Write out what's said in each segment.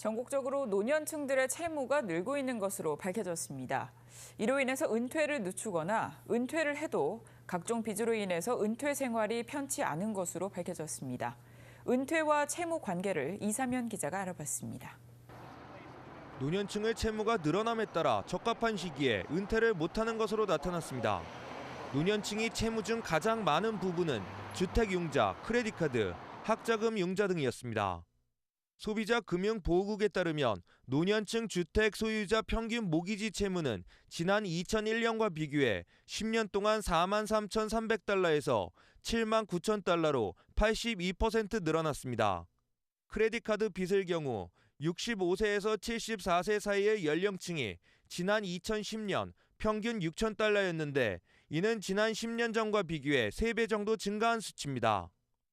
전국적으로 노년층들의 채무가 늘고 있는 것으로 밝혀졌습니다. 이로 인해서 은퇴를 늦추거나 은퇴를 해도 각종 빚으로 인해서 은퇴 생활이 편치 않은 것으로 밝혀졌습니다. 은퇴와 채무 관계를 이사면 기자가 알아봤습니다. 노년층의 채무가 늘어남에 따라 적합한 시기에 은퇴를 못하는 것으로 나타났습니다. 노년층이 채무 중 가장 많은 부분은 주택융자, 크레딧카드, 학자금 융자 등이었습니다. 소비자 금융보호국에 따르면 노년층 주택 소유자 평균 모기지 채무는 지난 2001년과 비교해 10년 동안 4만 3,300달러에서 7만 9천 달러로 82% 늘어났습니다. 크레딧카드 빚의 경우 65세에서 74세 사이의 연령층이 지난 2010년 평균 6천 달러였는데 이는 지난 10년 전과 비교해 3배 정도 증가한 수치입니다.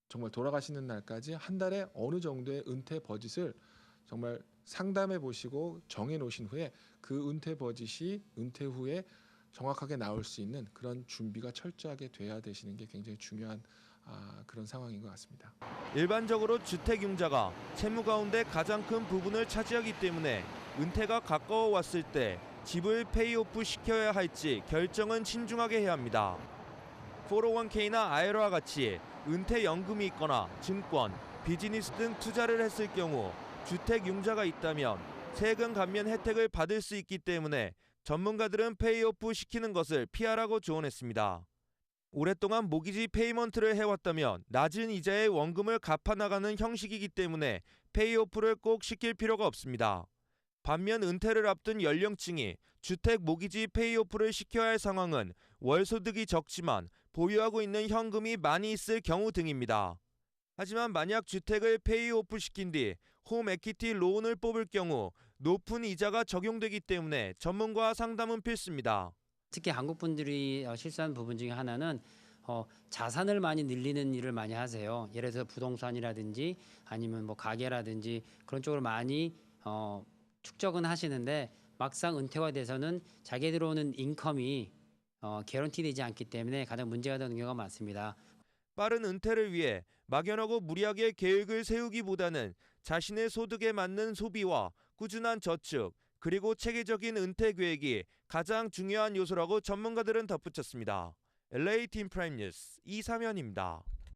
정말 돌아가시는 날까지 한 달에 어느 정도의 은퇴 버짓을 정말 상담해 보시고 정해 놓으신 후에 그 은퇴 버짓이 은퇴 후에 정확하게 나올 수 있는 그런 준비가 철저하게 돼야 되시는 게 굉장히 중요한 아, 그런 상황인 것 같습니다. 일반적으로 주택융자가 채무 가운데 가장 큰 부분을 차지하기 때문에 은퇴가 가까워 왔을 때 집을 페이오프 시켜야 할지 결정은 신중하게 해야 합니다. 401k나 IRA와 같이 은퇴연금이 있거나 증권, 비즈니스 등 투자를 했을 경우 주택 융자가 있다면 세금 감면 혜택을 받을 수 있기 때문에 전문가들은 페이오프 시키는 것을 피하라고 조언했습니다. 오랫동안 모기지 페이먼트를 해왔다면 낮은 이자의 원금을 갚아나가는 형식이기 때문에 페이오프를 꼭 시킬 필요가 없습니다. 반면 은퇴를 앞둔 연령층이 주택 모기지 페이오프를 시켜야 할 상황은 월 소득이 적지만 보유하고 있는 현금이 많이 있을 경우 등입니다. 하지만 만약 주택을 페이오프 시킨 뒤 홈 에퀴티 로운을 뽑을 경우 높은 이자가 적용되기 때문에 전문가와 상담은 필수입니다. 특히 한국 분들이 어, 실수하는 부분 중에 하나는 어, 자산을 많이 늘리는 일을 많이 하세요. 예를 들어서 부동산이라든지 아니면 뭐 가게라든지 그런 쪽으로 많이 어, 축적은 하시는데 막상 은퇴가 돼서는 자기에 들어오는 인컴이 어, 개런티되지 않기 때문에 가장 문제가 되는 경우가 많습니다. 빠른 은퇴를 위해 막연하고 무리하게 계획을 세우기보다는 자신의 소득에 맞는 소비와 꾸준한 저축, 그리고 체계적인 은퇴 계획이 가장 중요한 요소라고 전문가들은 덧붙였습니다. LA 팀 프라임 뉴스 이사면입니다.